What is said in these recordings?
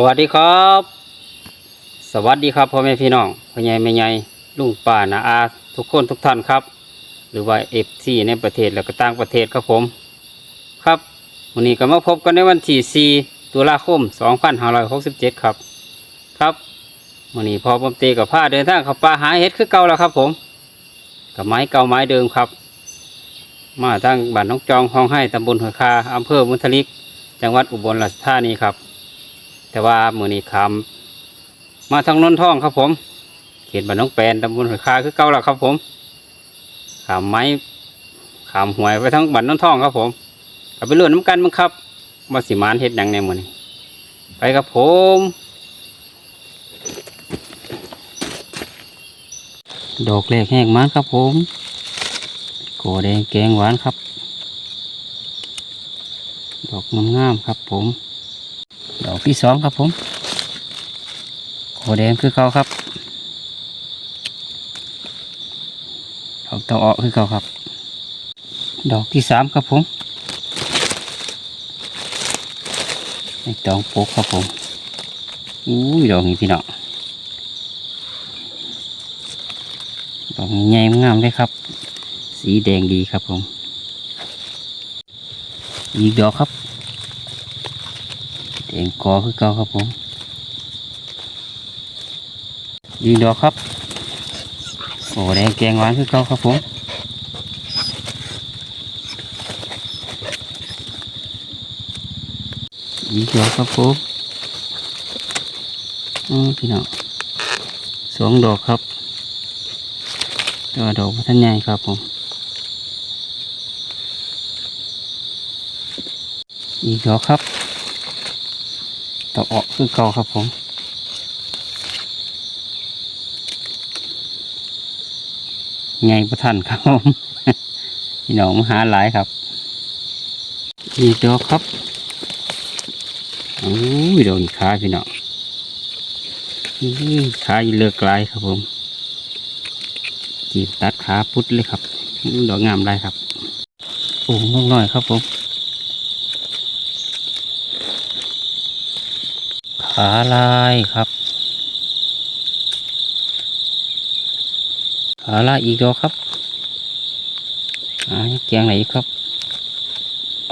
สวัสดีครับ สวัสดีครับพ่อแม่พี่น้องพ่อใหญ่แม่ใหญ่ลุงป้านาอา ทุกคนทุกท่านครับ หรือว่าเอฟซีในประเทศและก็ต่างประเทศครับผม ครับวันนี้ก็มาพบกันในวันที่4ตุลาคม 2567 ครับ ครับวันนี้พอผมเตกับผ้าเดินทางเข้าป่าหาเห็ดคือเก่าแล้วครับ ผมกับไม้เก่าไม้เดิมครับ มาตั้งบ้านน้องจองห้องให้ตำบลหัวคาอำเภอมุทลิก จังหวัดอุบลราชธานีครับ แต่ว่ามือนี้คำมาทางนนท่องครับผม เขตบ้านน้องแปนตำบลหัวคาคือเก่าแล้วครับผมขามไม้ขามหวยไปทั้งบ้านนนท่องครับผมกับไปเลื่อนน้ำกันมั้งครับมาสิมานเฮ็ดหยังในมือนี้ ไปครับผมดอกแรกแห้งมันครับผมโกแดงแกงหวานครับ ดอกงามๆครับผม ดอกที่สองครับผมโกแดงคือเขาครับดอกตาออคือเขาครับ ดอกที่สามครับผมไอ้ตองโปกครับผมอุ้ยดอกนี้พี่น้องดอกใหญ่งามเลยครับ สีแดงดีครับผม อีกดอกครับ แดงกอคือเก่าครับผมอีกดอกครับโอ้แดงแกงหวานคือเก่าครับผมอีกดอกครับผมอือพี่น้องสองดอกครับตัวดอกท่านใหญ่ครับผมอีกดอกครับ ต่อออกคือเก่าครับผมไงประทันครับผมพี่น้องมาหาหลายครับอีกดอกครับโอ้ยโดนขาพี่น้องอื้อขาอีเลือกลายครับผมจีบตัดขาพุดเลยครับดอกงามได้ครับปลูกนกน้อยครับผม ขาลายครับขาลายอีกดอกครับอ่าเกียงไหนครับ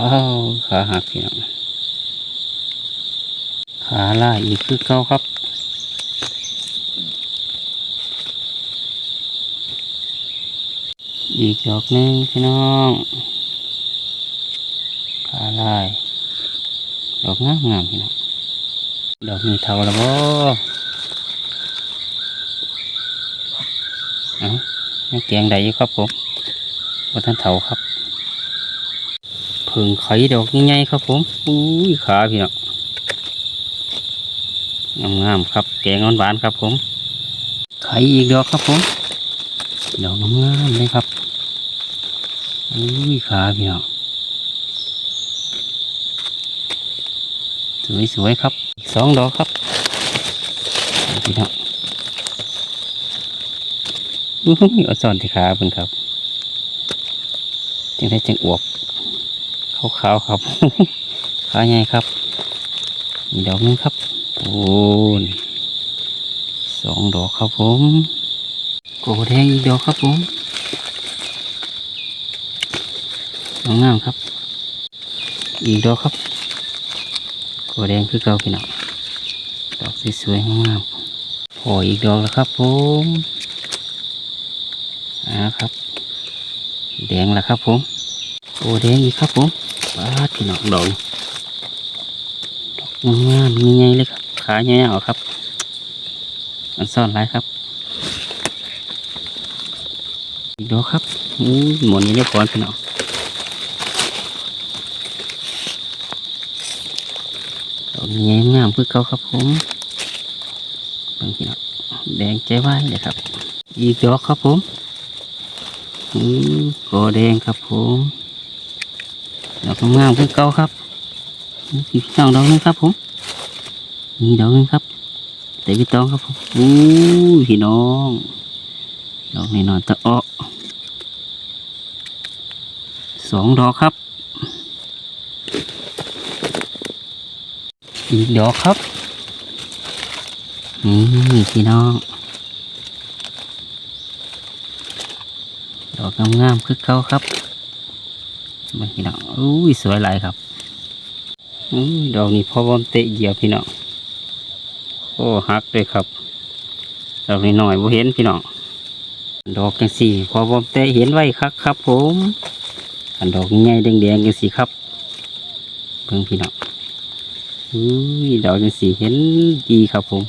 อ้าวขาหักพี่น้องขาลายอีกคือเก่าครับอีกดอกหนึ่งพี่น้องขาลาย ดอกงามงามพี่น้อง ดอกนี้เท่าแล้วบ่เอายังแกงได้อยู่ครับผมว่าท่านเท่าครับเพิ่งไข่ดอกใหญ่ๆครับผมอุ้ยขาพี่เน้องงามๆครับ แกงหวานๆครับผมไข่อีกดอกครับผมดอกงามๆเลยครับอุ้ยขาพี่เน้องสวยๆครับ สองดอกครับพี่น้องอื้หือเอนที่ขาเพิ่นครับจังได้จังอวบขาวๆครับขาใหญ่ครับมีดอกนึงครับโอ้นสองดอกครับผมโกแดงอีกดอกครับผมดอกงามครับ อีกดอกครับโกแดงคือเก่าพี่น้อง ดอกสวยๆงามๆโอ้อีกดอกแล้วครับผมอ่าครับ แดงแล้วครับผมโอ้แดงอีกครับผมปาดพี่น้องดอกดอกงามมีไงเลยครับขาใหญ่ๆครับมันซ่อนไรครับ อีกดอกครับอู้หมดนี้เรียบร้อยพี่น้อง ดอกนี้งามพื่อเขาครับผมบางพี่น้องแดงใจไว้เลยครับ อีกดอกครับผมอือโกแดงครับผมดอกงามพื่อเขาครับอู้พี่น้องดอกนึงครับผมมีดอกนึงครับแต่พี่ต้องครับผมอู้พี่น้องดอกนี้นอนตะอ้อสองดอกครับ อีกดอกครับ นี่พี่น้อง ดอกงามๆคึกเขาครับเบิ่งพี่น้องอุ้ยสวยหลายครับอุ้ยดอกนี้พอบอมเตะเหยียบพี่น้องโอ้ฮักเลยครับดอกนี้หน่อยบ่เห็นพี่น้องดอกจังสี่พอบอมเตะเห็นไว้ครับครับ ผมอันดอกใหญ่แดงๆจังสี่ครับเบิ่งพี่น้อง อุ้ยดอกจังสีเห็นดีครับผม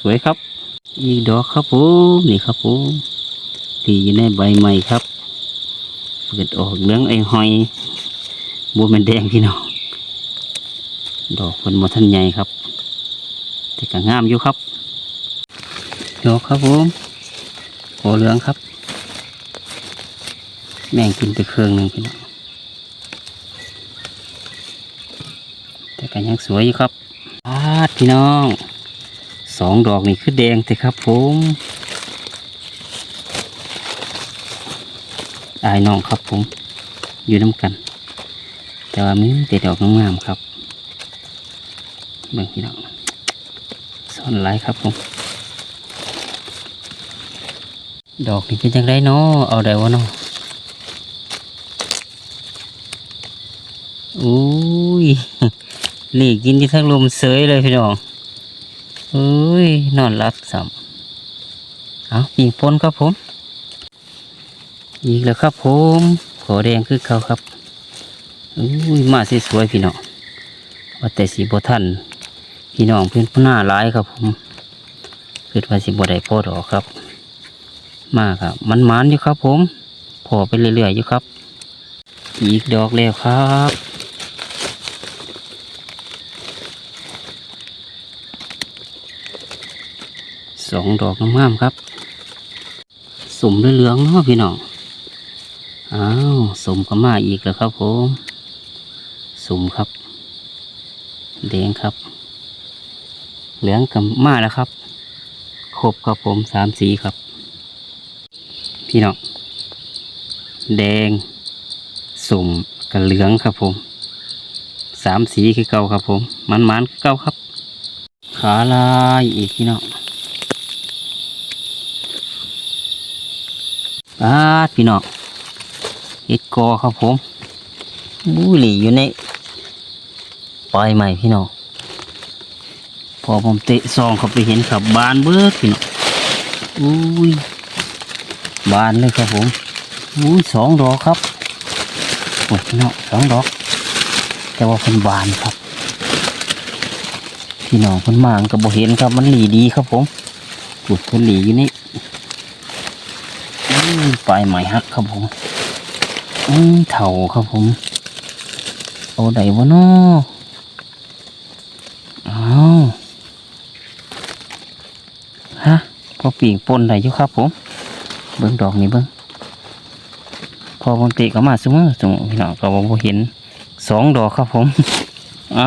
สวยๆครับ อีกดอกครับผมนี่ครับผมที่อยู่ในใบใหม่ครับ เปิดออกเหลืองไอ้หอยบัวมันแดงพี่น้องดอกคนมาท่านใหญ่ครับ แต่ก็งามอยู่ครับดอกครับผมโอเหลืองครับ แม่งกินไปเครื่องหนึ่งพี่น้อง แต่ก็ ยังสวยอยู่ครับอาดพี่น้องสองดอกนี่คือแดงแต่ครับผมอายน้องครับผมอยู่น้ำกัน แต่ว่ามีแต่ดอกงามๆครับเบิ่งพี่น้องซ่อนหลายครับผม ดอกนี่เป็นจังไรเนาะเอาได้วะเนาะอุ้ย หลีกกินที่ทั้งลมเสยเลยพี่น้องอุ้ยนอนรับสัมเอาปีกปนครับผม อีกแล้วครับผม ขอแดงคือเขาครับอุ้ยมาสสวยพี่น้องว่าแต่สีบทันพี่น้องเพื่อนผู้หน้าร้ายครับผมคือว่าสีบได้พอดอกครับ มากครับมันมันอยู่ครับผมพอไปเรื่อยๆอยู่ครับ อีกดอกแล้วครับ องดอกงามๆครับสมเหลืองเนาะพี่น้องอ้าวสมก็มาอีกแล้วครับผมสมครับแดงครับ เหลืองกับมาแล้วครับครบครับผมสามสีครับ พี่น้องแดงสมกับเหลืองครับผมสามสีคือเก่าครับผมมันมันๆเก่าครับ ขาลายอีกพี่น้อง ปาพี่น้องเห็ดกอครับผมบุหรี่อยู่ในปลายใหม่พี่น้องพอผมเตะซองเขาไปเห็นขับบานเบิดพี่น้องอุ้ยบานเลยครับผมอุ้ยสองดอกครับโอ้ยพี่น้องสองดอก แต่ว่าเป็นบานครับ พี่น้องคนมางก็บ่เห็นครับมันหลีดีครับผมปลูกคนหลีอยู่นี่ ปลายไม้หักครับผมอืมเถ่าครับผมเอาไดวะเนาะอ้าวฮะพอปีกปนได้อยู่ครับผม เบิ้งดอกนี้เบิ้งพอปกติก็มาซุมือจุงพี่น้องก็บ่เห็นสองดอกครับผม เอา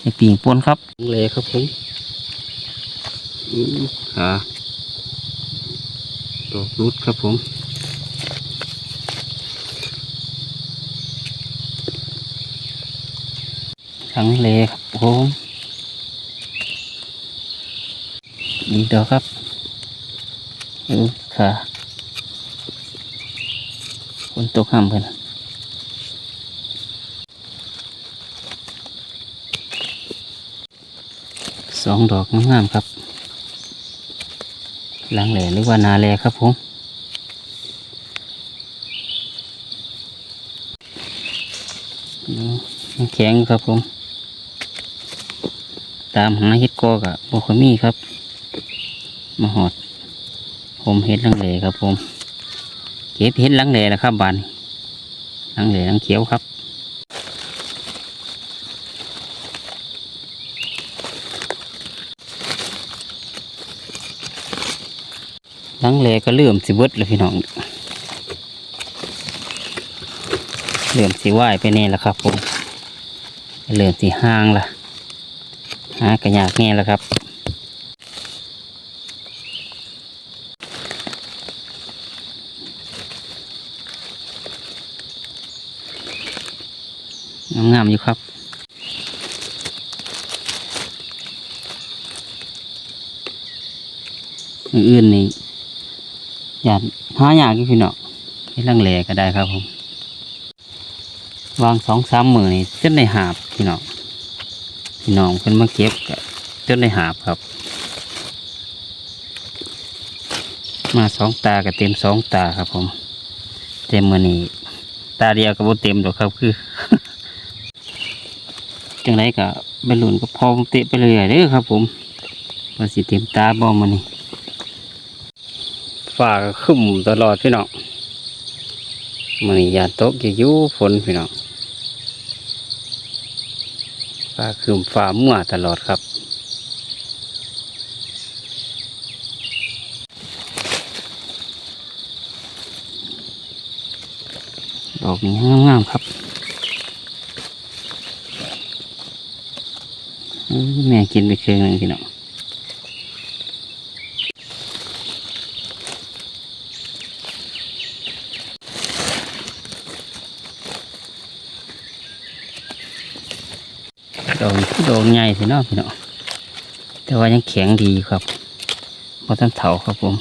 ไอปีกปนครับเลยครับผมอืมหา ดอกรุดครับผมทั้งเลครับผมอีดอกครับอือค่ะคนตกห้ามเพิ่นสองดอกงามๆครับ หลังแหล่หรือว่านาแล่ครับผมอืมยังแข็งครับผม ตามหาเห็ดกอกะบคอยมีครับ มาหอด ผมเห็ดลังแหล่ครับผม เก็บเห็ดลังแหล่แล้วครับบานลังแหล่ลังเขียวครับ ทั้งแลก็เลื่อมสิเบิดเลยพี่น้องเลื่อมสีไหวไปแน่ละครับผมเลื่อมสีห้างละฮะกระยากแน่ละครับ งามอยู่ครับอื่นนี่ อย่าหายากอยู่พี่น้องที่ลังเลก็ได้ครับผม วางสองสามมือนี่จนได้หาบพี่น้องพี่น้องเพิ่นมาเก็บก็จนได้หาบครับ มาสองตาก็เต็มสองตาครับผม เต็มมือนี้ตาเดียวก็บ่เต็มดอกครับคือจังไรก็ไปหลุนก็พอเตะไปเรื่อยเด้อครับ ผมว่าสิเต็มตาบ่มานี่ ฝ้าก็ครึ้มตลอดพี่น้องมันยาตกจะอยู่ฝนพี่น้องฟ้าคึ้มฟ้ามั่วตลอดครับดอกงามๆครับแม่กินไปเครื่องนึงพี่น้อง ดอกดอกใหญ่พี่น้อพี่น้องแต่ว่ายังแข็งดีครับเพราะท่านเถาครับผม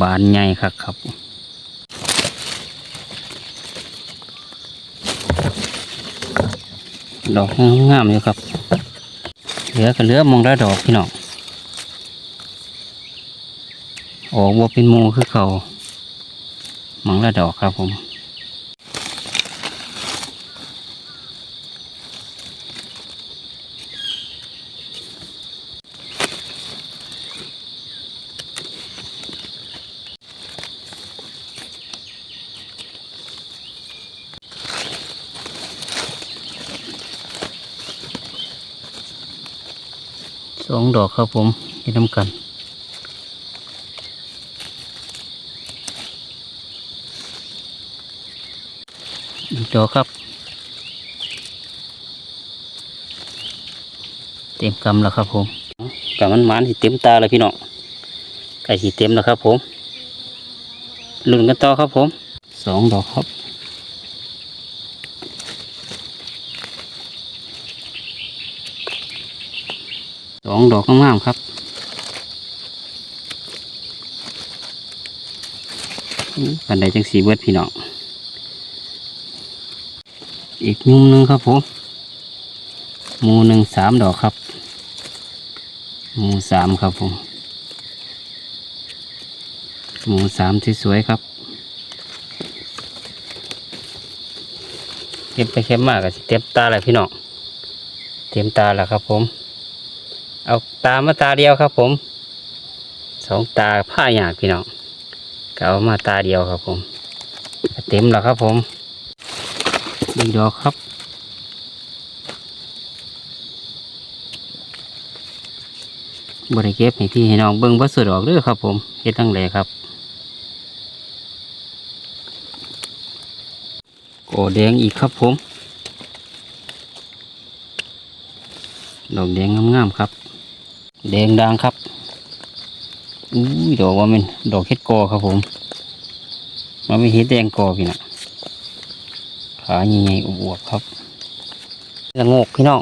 บานใหญ่ครับครับดอกงามๆอยู่ครับ เหลือก็เหลือมองได้ดอกพี่น้องโอ้บัวเป็นมูคือเขามองได้ดอกครับผม องดอกครับผมให้ทำกันอีกดอกครับ เต็มกำแล้วครับผมกำมันมานสิเต็มตาเลยพี่น้องไก่สีเต็มแล้วครับผมลุ้นกันต่อครับผมสองดอกครับ องดอกงามๆครับปันไดจังสีเบิดพี่น้อง อีกมุมหนึ่งครับผมมูหนึ่งสามดอกครับ มูสามครับผม มูสามที่สวยๆครับ เก็บไปเก็บมากก็สิเต็มตาเลยพี่น้อง เต็มตาแล้วครับผม เอาตามาตาเดียวครับ ผมสองตาผ้าหยากพี่น้องก็เอามาตาเดียวครับ ผมเต็มแล้วครับ ผมอีกดอกครับบริเก็บให้พี่ให้น้องเบิ้งบัสุดออกเด้อครับ ผมเฮ็ดตั้งแหลครับโกแดงอีกครับผม ดอกแดงงามๆครับ แดงดังครับอุ้ดอกว่ามันดอกเฮ็ดกอครับผมมันไม่เฮ็ดแดงกอพี่นะขาใหญ่ๆอวบๆครับละโงกพี่น้อง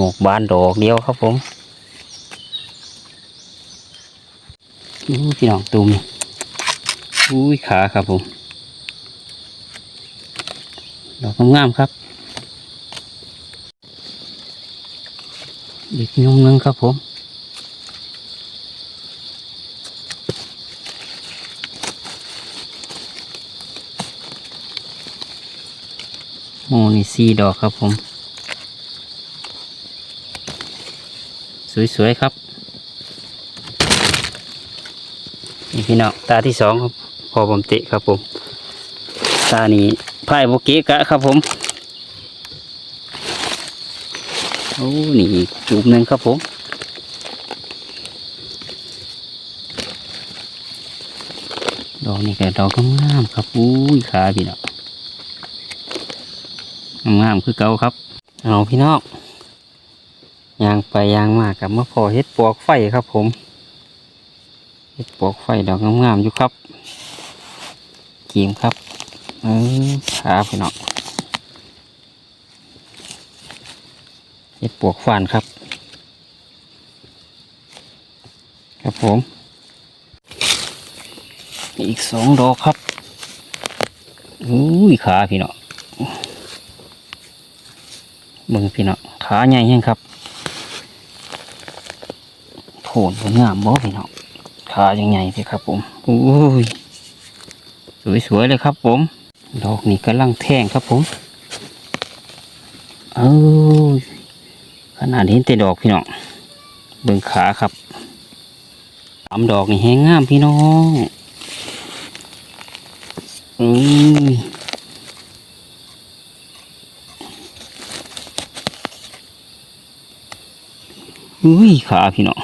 งกบานดอกเดียวครับผมอู้พี่น้องตูมนี่อุ้ขาครับผมดอกงามๆครับอีกนุ่มนึงครับผม โอ้นี่สี่ดอกครับผม สวยๆครับ นี่พี่น้องตาที่สองครับ พอผมเตะครับผม ตานี้พายโบเกะกะครับผม โอ้ นี่อีกจุ่มหนึ่งครับผมดอกนี่ก็ดอกงามครับ อุ้ยขาพี่น้อง งามๆคือเก่าครับ เอาพี่น้องยางไปยางมากับมะพร้าวเฮ็ดปวกไฟครับ ผมเฮ็ดปวกไฟดอกงามๆอยู่ครับกีมครับเออขาพี่น้องเห็ดปวกฟานครับ ครับผมอีกสองดอกครับอุ้ยขาพี่เนาะ เบิ่งพี่เนาะขาใหญ่แห้งครับโผล่ผลงามบ่พี่เนาะขายังใหญ่สิครับ ผมอุ้ยสวยๆเลยครับ ผม ดอกนี้กำลังแท่งครับผมเอ้ยขนาดเห็นแต่ดอกพี่น้องเบิ่งขาครับสามดอกนี่แห้งงามพี่น้องอืม อุ้ยขาพี่น้อง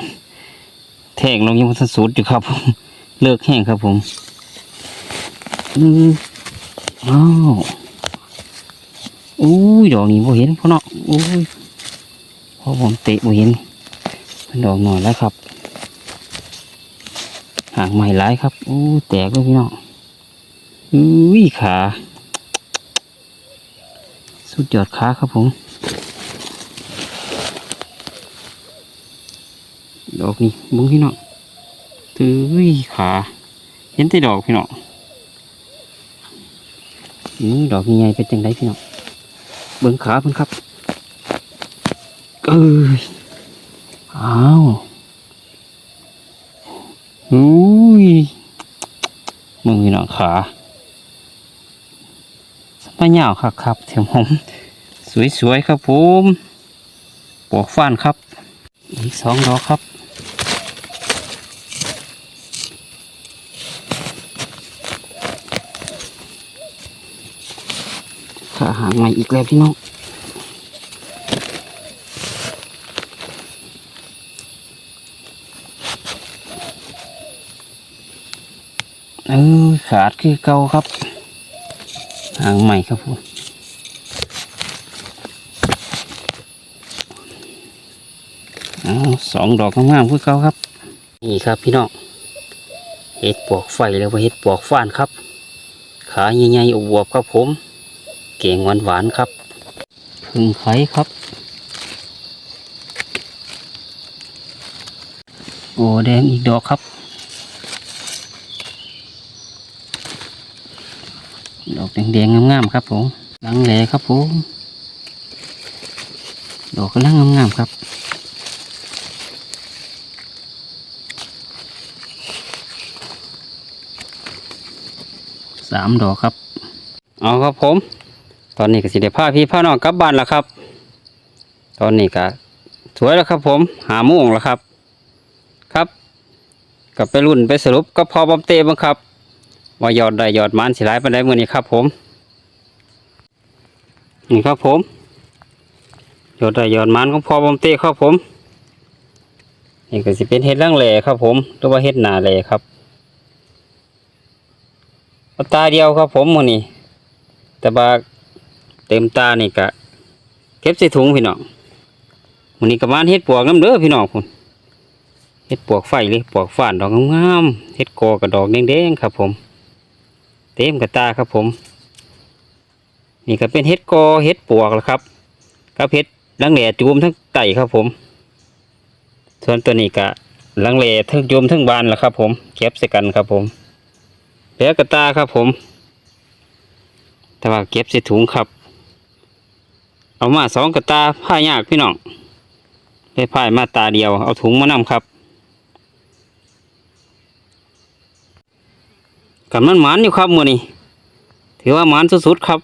แทงลงยังมันสุดอยู่ครับผมเลิกแห้งครับผมอืมอ้าวอุ้ยดอกนี้บ่เห็นพ่อเนาะอุ้ยพอผมเตะบ่เห็นเป็นดอกหน่อยแล้วครับหางใหม่หลายครับอู้แตกเลยพี่น้องอุ้ยขา สุดยอดขาครับผม ดอกนี้บุ้งพี่น้องตื้อขาเห็นแต่ดอกพี่น้องอืมดอกใหญ่เป็นจังไดพี่น้องเบิ้งขาเพิ่นครับเอ้ยอ้าวอุ้ยมึงพี่น้องขาสปาเหยาวครับครับเถียมผมสวยๆครับผมปวกฟ้านครับ อีกสองดอกครับ ขาหางใหม่อีกแล้วพี่น้องเออขาดคือเก่าครับ หางใหม่ครับผมเอาสองดอกงามๆคือเก่าครับ นี่ครับพี่น้องเห็ดปวกไฟแล้วว่าเห็ดปวกฟ้านครับ ขาใหญ่ๆอวบครับผม ก่งหวานหวานๆครับพึ่งไข่ครับ โอ้แดงอีกดอกครับ ดอกแดงๆงามๆครับผมลังแหลครับผมดอกกำลังงามๆครับสามดอกครับ เอาครับผม ตอนนี้ก็สิได้พาพี่พาน้องกลับบ้านแล้วครับ ตอนนี้ก็สวยแล้วครับ ผม หาโมงแล้วครับ ครับกลับไปรุ่นไปสรุปก็พอบอมเต้บ้างครับว่ายอดได้ยอดมันสิร้ายไปได้เมื่อนี้ครับ ผมนี่ครับผมยอดได้ยอดมันของพอบอมเต้ครับผมนี่ก็สิเป็นเห็ดล่างแหล่ครับ ผมหรือว่าเห็ดหนาแหล่ครับตาเดียวครับ ผมมื่อนี้แต่ว่า ต็มตานี่กะเก็บใส่ถุงพี่น้องวันนี้ก็มานเฮ็ดปวกน้ำเด้อพี่น้องคุณเฮ็ดปวกไฟเลยปวกฝานดอกงามๆเฮ็ดกอกับดอกแดงๆครับ ผม เต็มกระตาครับผม นี่ก็เป็นเฮ็ดกอเฮ็ดปวกแล้วครับกับเฮ็ดลังแหล่จูมทั้งไตครับผม ส่วนตัวนี้ก็ลังแหล่ทั้งจูมทั้งบานแล้วครับ ผมเก็บใส่กันครับผมแผลกระตาครับผมแต่ว่าเก็บใส่ถุงครับ เอามาสองกระตาผ้ายากพี่น้องได้ผ้ายมาตาเดียว เอาถุงมานำครับกันมันหมานอยู่ครับมือนี้ถือว่าหมานสุดๆครับ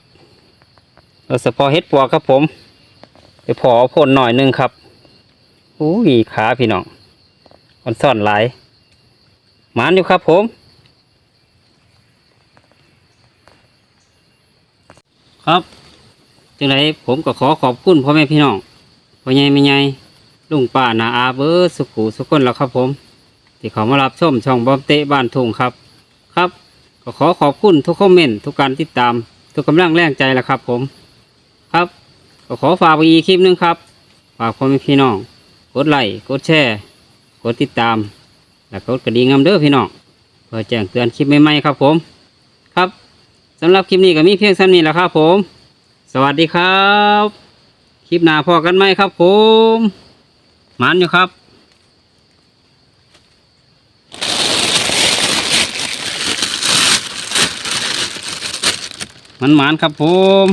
โดยเฉพาะเฮ็ดปวกครับผมไปพอพ่นหน่อยหนึงครับอุ้ยขาพี่น้องมันซ่อนหลายหมานอยู่ครับผมครับ จังไรผมก็ขอขอบคุณพ่อแม่พี่น้องพ่อใหญ่แม่ใหญ่ลุงป้านาอาเบอร์สุขุสุขคนแล้วครับผม ที่เขามารับชมช่องบอมเตะบ้านทุ่งครับ ครับ ก็ขอขอบคุณทุกคอมเมนต์ทุกการติดตาม ทุกกำลังแรงใจแล้วครับผม ครับ ก็ขอฝากไปอีกคลิปหนึงครับฝากพ่อแม่พี่น้อง กดไลค์กดแชร์กดติดตาม และกดกระดิ่งงามเด้อพี่น้องเพื่อแจ้งเตือนคลิปใหม่ๆครับผม ครับสำหรับคลิปนี้ก็มีเพียงเท่านี้แหละครับผม สวัสดีครับ คลิปหนาพอกันไหมครับผมมันอยู่ครับมันมันครับผม